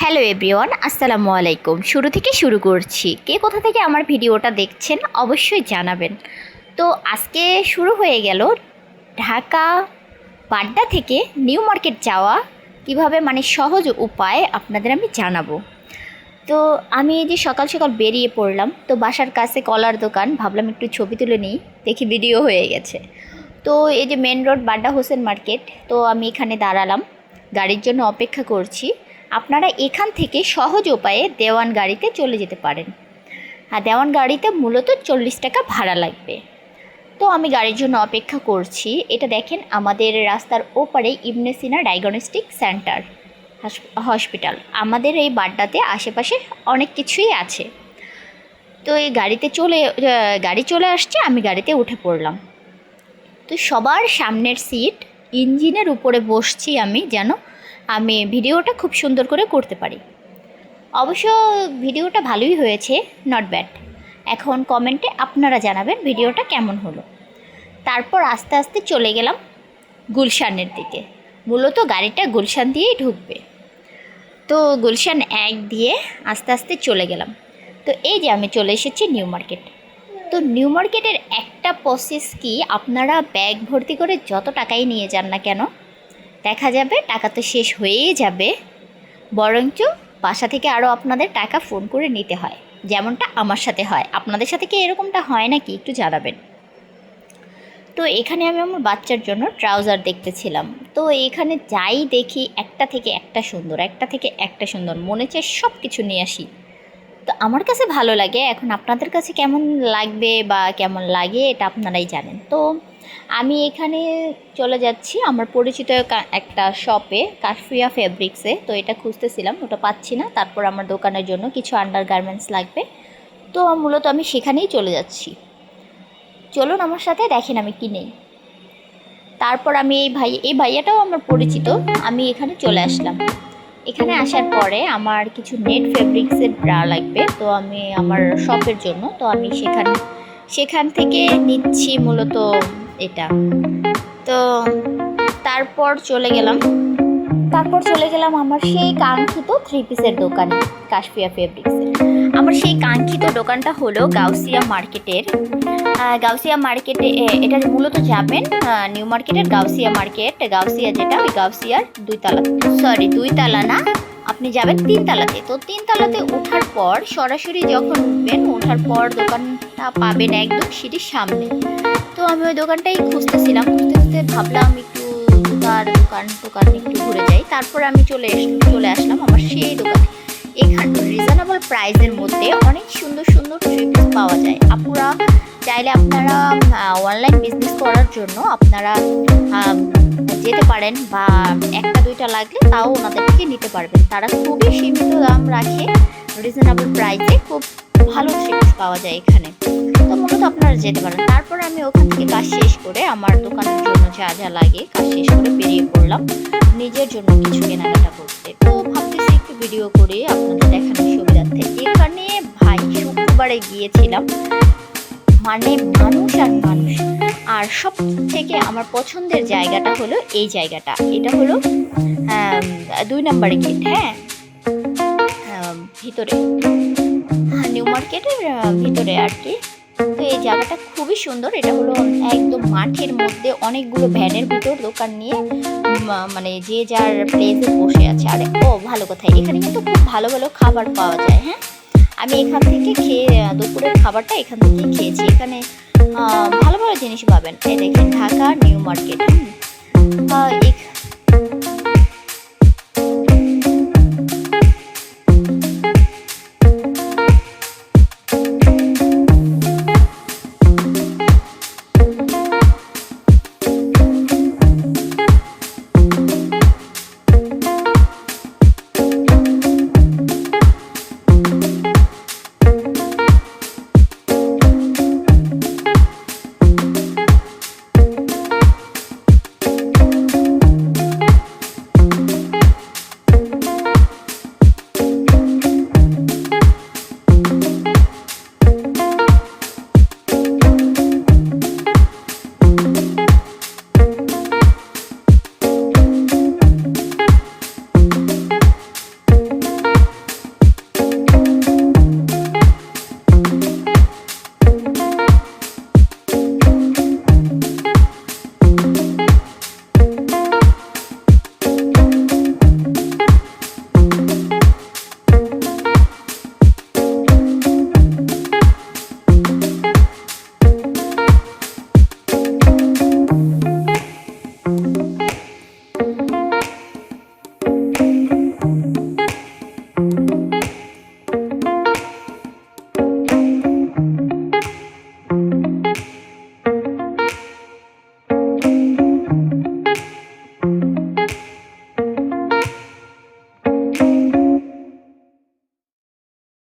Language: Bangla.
হ্যালো এভরিওয়ান, আসসালামু আলাইকুম। শুরু থেকে শুরু করছি। কে কোথা থেকে আমার ভিডিওটা দেখছেন অবশ্যই জানাবেন। তো আজকে শুরু হয়ে গেল ঢাকা বাড্ডা থেকে নিউ মার্কেট যাওয়া। কীভাবে মানে সহজ উপায় আপনাদের আমি জানাব। তো আমি এই যে সকাল সকাল বেরিয়ে পড়লাম, তো বাসার কাছে কলার দোকান। ভাবলাম একটু ছবি তুলে নিই, দেখি ভিডিও হয়ে গেছে। তো এই যে main road Badda Hossain market, তো আমি এখানে দাঁড়ালাম। গাড়ির জন্য অপেক্ষা করছি। আপনারা এখান থেকে সহজ উপায়ে দেওয়ান গাড়িতে চলে যেতে পারেন। আর দেওয়ান গাড়িতে মূলত চল্লিশ টাকা ভাড়া লাগবে। তো আমি গাড়ির জন্য অপেক্ষা করছি। এটা দেখেন আমাদের রাস্তার ওপারে Ibn Sina diagnostic center hospital. আমাদের এই বাড্ডাতে আশেপাশে অনেক কিছুই আছে। তো এই গাড়িতে চলে গাড়ি চলে আসছে, আমি গাড়িতে উঠে পড়লাম। তো সবার সামনের সিট ইঞ্জিনের উপরে বসছি আমি যেন আমি ভিডিওটা খুব সুন্দর করে করতে পারি। অবশ্য ভিডিওটা ভালোই হয়েছে নট ব্যাড এখন কমেন্টে আপনারা জানাবেন ভিডিওটা কেমন হলো। তারপর আস্তে আস্তে চলে গেলাম গুলশানের দিকে। মূলত গাড়িটা গুলশান দিয়েই ঢুকবে। তো গুলশান এক দিয়ে আস্তে আস্তে চলে গেলাম। তো এই যে আমি চলে এসেছি নিউ মার্কেট। তো নিউ মার্কেটের একটা প্রসেস কি, আপনারা ব্যাগ ভর্তি করে যত টাকাই নিয়ে যান না কেন দেখা যাবে, টাকা তো শেষ হয়েই যাবে। বরঞ্চ বাসা থেকে আরও আপনাদের টাকা ফোন করে নিতে হয়, যেমনটা আমার সাথে হয়। আপনাদের সাথে কি এরকমটা হয় নাকি একটু জানাবেন। তো এখানে আমি আমার বাচ্চার জন্য ট্রাউজার দেখতেছিলাম। তো এখানে যাই দেখি, একটা থেকে একটা সুন্দর, একটা থেকে একটা সুন্দর, মনে চায় সব কিছু নিয়ে আসি। তো আমার কাছে ভালো লাগে, এখন আপনাদের কাছে কেমন লাগবে বা কেমন লাগে এটা আপনারাই জানেন। তো আমি এখানে চলে যাচ্ছি আমার পরিচিত একটা শপে কাশফিয়া ফেব্রিক্সে তো এটা খুঁজতেছিলাম, ওটা পাচ্ছি না। তারপর আমার দোকানের জন্য কিছু আন্ডার গার্মেন্টস লাগবে। তো মূলত আমি সেখানেই চলে যাচ্ছি। চলুন আমার সাথে, দেখেন আমি কি নেই। তারপর আমি এই ভাই, এই ভাইয়াটাও আমার পরিচিত। আমি এখানে চলে আসলাম। এখানে আসার পরে আমার কিছু নেট ফেব্রিক্সের ব্রা লাগবে। তো আমি আমার শপের জন্য, তো আমি সেখান সেখান থেকে নিচ্ছি মূলত এটা। তো তারপর চলে গেলাম। তারপর চলে গেলাম আমার সেই কাঙ্ক্ষিত থ্রি পিসের দোকানে, কাশফিয়া ফেব্রিক্সের আমার সেই কাঙ্ক্ষিত দোকানটা হলো গাউসিয়া মার্কেটের গাউসিয়া মার্কেটে এটা মূলত যাবেন নিউ মার্কেটের গাউসিয়া মার্কেট গাউসিয়া যেটা, ওই গাউসিয়ার দুই তালা সরি দুই তালা না, আপনি যাবেন তিন তালাতে তো তিন তালাতে ওঠার পর, সরাসরি যখন উঠবেন, ওঠার পর দোকানটা পাবেন একদম সিটির সামনে। আমি ওই দোকানটাই খুঁজতেছিলাম। খুঁজতে খুঁজতে ভাবলাম একটু তার দোকান টোকান একটু ঘুরে যাই। তারপর আমি চলে চলে আসলাম আমার সেই দোকানে। এখানে রিজনেবল প্রাইসের মধ্যে অনেক সুন্দর সুন্দর ট্রিপস পাওয়া যায়। আপুরা চাইলে আপনারা অনলাইন বিজনেস করার জন্য আপনারা যেতে পারেন বা একটা, দুইটা লাগলে তাও ওনাদের থেকে নিতে পারবেন। তারা খুবই সীমিত দাম রাখে রিজনেবল প্রাইসে খুব ভালো ট্রিপস পাওয়া যায় এখানে। তো মূলত আপনারা যেতে পারেন। তারপর আমি ওখান থেকে কাজ শেষ করে আমার দোকানের জন্য যা যা লাগে কাজ শেষ করে বেরিয়ে পড়লাম। নিজের জন্য কিছু কেনাকাটা করতে। তো ভাবতেছি একটু ভিডিও করে আপনাদের দেখানোর সুবিধার্থে। এখানে ভাই শুক্রবারে গিয়েছিলাম। মানে মানুষ আর মানুষ। আর সব থেকে আমার পছন্দের জায়গাটা হলো এই জায়গাটা। এটা হলো দুই নম্বরে গেট হ্যাঁ? ভিতরে। মার্কেটের ভিতরে আর কি। তো এই জায়গাটা খুবই সুন্দর। এটা হলো একদম মাঠের মধ্যে অনেকগুলো ভ্যানের ভিতর দোকান নিয়ে মানে যে যার প্লেসে বসে আছে। আর ও, ভালো কথা এখানে কিন্তু খুব ভালো ভালো খাবার পাওয়া যায় হ্যাঁ? আমি এখান থেকে খেয়ে দুপুরের খাবারটা এখান থেকে খেয়েছি। এখানে ভালো ভালো জিনিস পাবেন। এই দেখেন, ঢাকা নিউ মার্কেট।